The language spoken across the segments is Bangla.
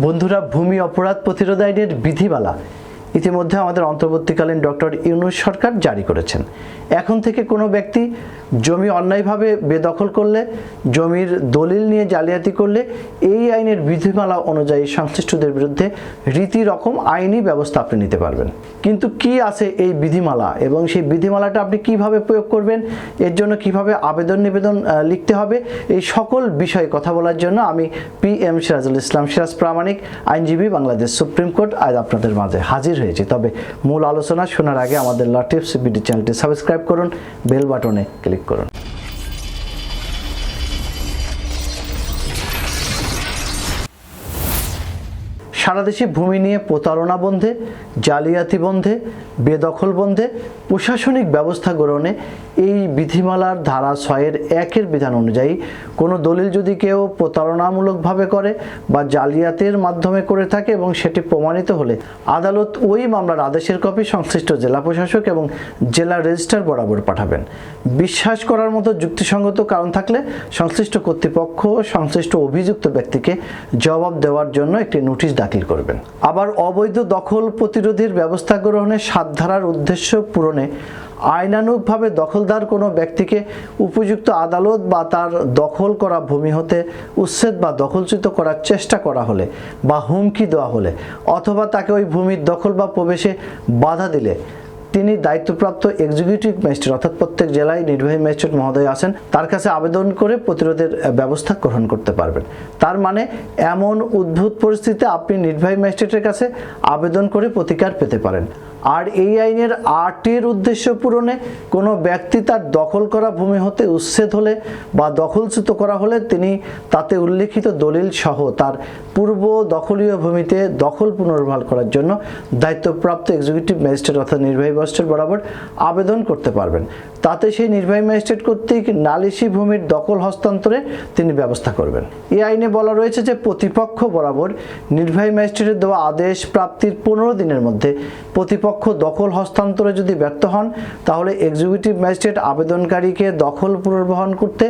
বন্ধুরা ভূমি অপরাধ প্রতিরোধ আইনের বিধিমালা ইতিমধ্যে আমাদের অন্তর্বর্তীকালীন ডক্টর ইউনুস সরকার জারি করেছেন। এখন থেকে কোনো ব্যক্তি জমি অন্যায়ভাবে বেদখল করলে, জমির দলিল নিয়ে জালিয়াতি করলে, এই আইনের বিধিমালা অনুযায়ী সংশ্লিষ্টদের বিরুদ্ধে রীতি রকম আইনি ব্যবস্থা আপনি নিতে পারবেন। কিন্তু কি আছে এই বিধিমালা এবং সেই বিধিমালাটা আপনি কীভাবে প্রয়োগ করবেন, এর জন্য কীভাবে আবেদন নিবেদন লিখতে হবে, এই সকল বিষয়ে কথা বলার জন্য আমি পি এম সিরাজুল ইসলাম সিরাজ প্রামাণিক আইনজীবী বাংলাদেশ সুপ্রিম কোর্ট আজ আপনাদের মাঝে হাজির হয়েছি তবে মূল আলোচনা শোনার আগে আমাদের লটিপস বিডি চ্যানেলটি সাবস্ক্রাইব করুন বেল বাটনে ক্লিক করুন। সারা দেশে ভূমি নিয়ে প্রতারণা বন্ধে, জালিয়াতি বন্ধে, বেদখল বন্ধে, প্রশাসনিক ব্যবস্থা গ্রহণে এই বিধিমালার ধারা ছয়ের একের বিধান অনুযায়ী কোনো দলিল যদি কেউ প্রতারণামূলকভাবে করে বা জালিয়াতির মাধ্যমে করে থাকে এবং সেটি প্রমাণিত হলে আদালত ওই মামলার আদেশের কপি সংশ্লিষ্ট জেলা প্রশাসক এবং জেলা রেজিস্ট্রার বরাবর পাঠাবেন। বিশ্বাস করার মতো যুক্তিসঙ্গত কারণ থাকলে সংশ্লিষ্ট কর্তৃপক্ষ সংশ্লিষ্ট অভিযুক্ত ব্যক্তিকে জবাব দেওয়ার জন্য একটি নোটিশ দাখিল করবেন। আবার অবৈধ দখল প্রতিরোধের ব্যবস্থা গ্রহণে সাত ধারার উদ্দেশ্য পূরণে আইনানুগভাবে দখলদার কোনো ব্যক্তিকে উপযুক্ত আদালত বা তার দখল করা ভূমি হতে উচ্ছেদ বা দখলচ্যুত করার চেষ্টা করা হলে বা হুমকি দেওয়া হলে, অথবা তাকে ওই ভূমির দখল বা প্রবেশে বাধা দিলে তিনি দায়িত্বপ্রাপ্ত এক্সিকিউটিভ ম্যাজিস্ট্রেট অর্থাৎ প্রত্যেক জেলায় নির্বাহী ম্যাজিস্ট্রেট মহোদয় আছেন, তার কাছে আবেদন করে প্রতিরোধের ব্যবস্থা গ্রহণ করতে পারবেন। তার মানে এমন উদ্ভূত পরিস্থিতিতে আপনি নির্বাহী ম্যাজিস্ট্রেটের কাছে আবেদন করে প্রতিকার পেতে পারেন। আর এই আইনের আটের উদ্দেশ্য পূরণে কোনো ব্যক্তি তার দখল করা ভূমি হতে উচ্ছেদ হলে বা দখলচ্যুত করা হলে তিনি তাতে উল্লেখিত দলিল সহ তার পূর্ব দখলীয় ভূমিতে দখল পুনর্বহাল করার জন্য দায়িত্বপ্রাপ্ত এক্সিকিউটিভ ম্যাজিস্ট্রেট অর্থাৎ নির্বাহী ম্যাজিস্ট্রেট বরাবর আবেদন করতে পারবেন। তাতে সেই নির্বাহী ম্যাজিস্ট্রেট কর্তৃক নালিশি ভূমির দখল হস্তান্তরে তিনি ব্যবস্থা করবেন। এই আইনে বলা রয়েছে যে প্রতিপক্ষ বরাবর নির্বাহী ম্যাজিস্ট্রেটের দেওয়া আদেশ প্রাপ্তির পনেরো দিনের মধ্যে প্রতিপক্ষ দখল হস্তান্তরে যদি ব্যর্থ হন, তাহলে এক্সিকিউটিভ ম্যাজিস্ট্রেট আবেদনকারীকে দখল পুনর্বহন করতে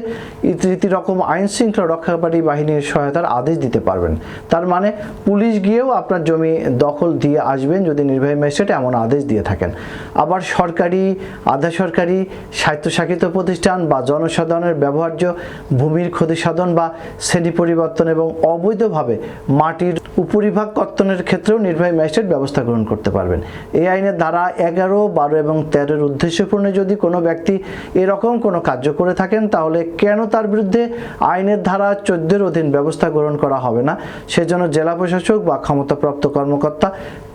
রীতি রকম আইন শৃঙ্খলা রক্ষাকারী বাহিনীর সহায়তার আদেশ দিতে পারবেন। তার মানে পুলিশ গিয়েও আপনার জমি দখল দিয়ে আসবেন যদি নির্বাহী ম্যাজিস্ট্রেট এমন আদেশ দিয়ে থাকেন। আবার সরকারি, আধা সরকারি স্বায়ত্তশাসিত প্রতিষ্ঠান বা জনসাধারণের ব্যবহার্য ভূমির ক্ষতি সাধন বা শ্রেণি পরিবর্তন এবং অবৈধভাবে মাটির উপরিভাগ কর্তনের ক্ষেত্রেও নির্বাহী ম্যাজিস্ট্রেট ব্যবস্থা গ্রহণ করতে পারবেন। এই আইনের ধারা এগারো, বারো এবং তেরোর উদ্দেশ্যপূর্ণ যদি কোনো ব্যক্তি এরকম কোনো কার্য করে থাকেন, তাহলে কেন তার বিরুদ্ধে আইনের ধারা চোদ্দের অধীন ব্যবস্থা গ্রহণ করা হবে না? সেজন্য জেলা প্রশাসক বা ক্ষমতাপ্রাপ্ত কর্মকর্তা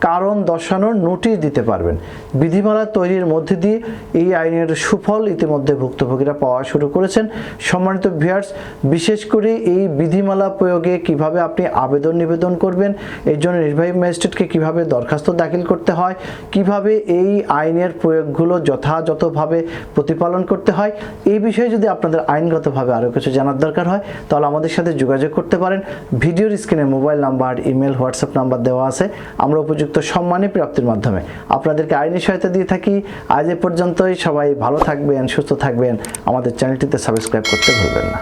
কারণ দর্শানোর নোটিশ দিতে পারবেন। বিধিমালা তৈরির মধ্যে দিয়ে এই আইনের সুফল ইতিমধ্যে ভুক্তভোগীরা পাওয়া শুরু করেছেন। সম্মানিত ভিয়ার্স বিশেষ করে এই বিধিমালা প্রয়োগে কীভাবে আপনি আবেদন নিবেদন করবেন? এর জন্য নির্বাহী ম্যাজিস্ট্রেটকে কীভাবে দরখাস্ত দাখিল করতে হয়? কীভাবে এই আইনের প্রয়োগগুলো যথাযথভাবে প্রতিপালন করতে হয়? এই বিষয়ে যদি আপনাদের আইনগতভাবে আরও কিছু জানার দরকার হয়, তাহলে আমাদের সাথে যোগাযোগ করতে পারেন। ভিডিওর স্ক্রিনে mobile number email, WhatsApp number দেওয়া আছে। আমরা উপযুক্ত সম্মানী প্রাপ্তির মাধ্যমে আপনাদেরকে আইনি সহায়তা দিয়ে থাকি। আজ এ পর্যন্তই। সবাই ভালো থাকবেন, সুস্থ থাকবেন। আমাদের চ্যানেলটিতে সাবস্ক্রাইব করতে ভুলবেন না।